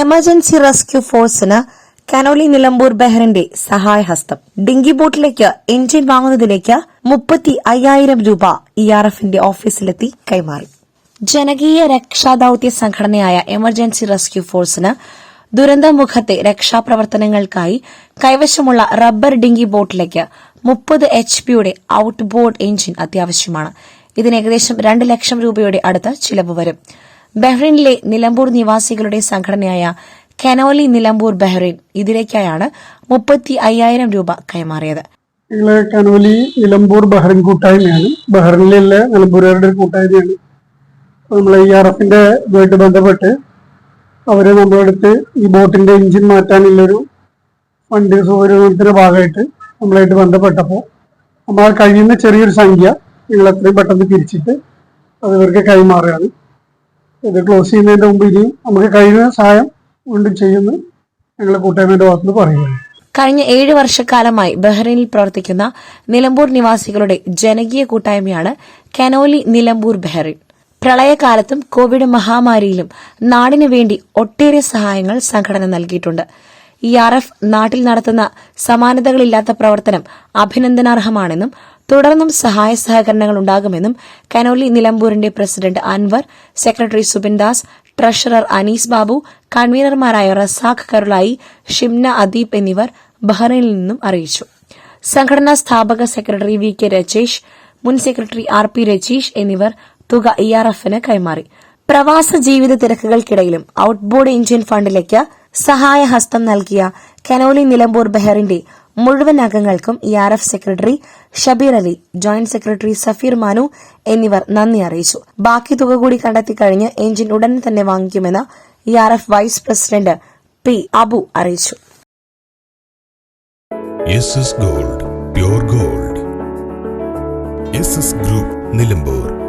Emergency rescue ഫോഴ്സിന് Conolly Nilambur ബെഹ്റിന്റെ സഹായഹസ്തം. ഡിങ്കി ബോട്ടിലേക്ക് എഞ്ചിൻ വാങ്ങുന്നതിലേക്ക് മുപ്പത്തി അയ്യായിരം രൂപ ഇ ആർ എഫിന്റെ ഓഫീസിലെത്തി കൈമാറി. ജനകീയ രക്ഷാദൌത്യ സംഘടനയായ എമർജൻസി റെസ്ക്യൂ ഫോഴ്സിന് ദുരന്തമുഖത്തെ രക്ഷാപ്രവർത്തനങ്ങൾക്കായി കൈവശമുള്ള റബ്ബർ ഡിങ്കി ബോട്ടിലേക്ക് മുപ്പത് എച്ച് പിയുടെ ഔട്ട് ബോർഡ് എഞ്ചിൻ അത്യാവശ്യമാണ്. ഇതിന് ഏകദേശം രണ്ട് ലക്ഷം രൂപയുടെ അടുത്ത് ചിലവ് വരും. ബഹ്റിനിലെ നിലമ്പൂർ നിവാസികളുടെ സംഘടനയായ കനോലി നിലമ്പൂർ ബഹ്റിൻ ഇതിലേക്കായാണ് മുപ്പത്തി അയ്യായിരം രൂപ കൈമാറിയത്. ഞങ്ങൾ കനോലി നിലമ്പൂർ ബഹ്റിൻ കൂട്ടായ്മയാണ്. ബഹ്റിനിലെ നിലമ്പൂരുകാരുടെ കൂട്ടായ്മയാണ്. നമ്മൾ ആർ എഫിന്റെ ഇതുമായിട്ട് ബന്ധപ്പെട്ട് അവർ അടുത്ത് ഈ ബോട്ടിന്റെ എഞ്ചിൻ മാറ്റാനുള്ളൊരു ഫണ്ട് സൗകര്യത്തിന്റെ ഭാഗമായിട്ട് നമ്മളായിട്ട് ബന്ധപ്പെട്ടപ്പോൾ നമ്മൾ കഴിയുന്ന ചെറിയൊരു സംഖ്യ ഞങ്ങൾ എത്രയും പെട്ടെന്ന് തിരിച്ചിട്ട് അത് ഇവർക്ക് കൈമാറുകയാണ്. ഇത് ക്ലോസ് ചെയ്യുന്നതിന്റെ മുമ്പ് ഇനിയും നമുക്ക് കഴിയുന്ന സഹായം വീണ്ടും ചെയ്യുന്നു. ഞങ്ങളെ കൂട്ടായ്മയുടെ ഭാഗത്തുനിന്ന് പറയുകയാണ് കഴിഞ്ഞ ഏഴ് വർഷക്കാലമായി ബഹ്റൈനിൽ പ്രവർത്തിക്കുന്ന നിലമ്പൂർ നിവാസികളുടെ ജനകീയ കൂട്ടായ്മയാണ് കനോലി നിലമ്പൂർ ബഹ്റൈൻ. പ്രളയകാലത്തും കോവിഡ് മഹാമാരിയിലും നാടിനു വേണ്ടി ഒട്ടേറെ സഹായങ്ങൾ സംഘടന നൽകിയിട്ടുണ്ട്. ഇ ആർ എഫ് നാട്ടിൽ നടത്തുന്ന സമാനതകളില്ലാത്ത പ്രവർത്തനം അഭിനന്ദനാർഹമാണെന്നും തുടർന്നും സഹായ സഹകരണങ്ങൾ ഉണ്ടാകുമെന്നും Conolly നിലമ്പൂരിന്റെ president Anwar secretary Subin Das treasurer Anees Babu കൺവീനർമാരായ Razak Karulai Shimna Adeep എന്നിവർ ബഹ്റൈനിൽ നിന്നും അറിയിച്ചു. സംഘടനാ സ്ഥാപക സെക്രട്ടറി വി കെ രജേഷ് മുൻ സെക്രട്ടറി ആർ പി രജീഷ് എന്നിവർ തുക ഇ ആർ എഫിന് കൈമാറി. പ്രവാസ ജീവിത തിരക്കുകൾക്കിടയിലും ഔട്ട്ബോർഡ് ഇന്ത്യൻ ഫണ്ടിലേക്ക് സഹായഹസ്തം നൽകിയ കനോലി നിലമ്പൂർ ബെഹറിന്റെ മുഴുവൻ അംഗങ്ങൾക്കും E R F secretary Shabeer Ali joint secretary Safeer Manu എന്നിവർ നന്ദി അറിയിച്ചു. ബാക്കി തുക കൂടി കണ്ടെത്തി കഴിഞ്ഞ് എഞ്ചിൻ ഉടൻ തന്നെ വാങ്ങിക്കുമെന്ന് E R F vice president P Abu അറിയിച്ചു. Gold gold. ഗ്രൂപ്പ് നിലമ്പൂർ.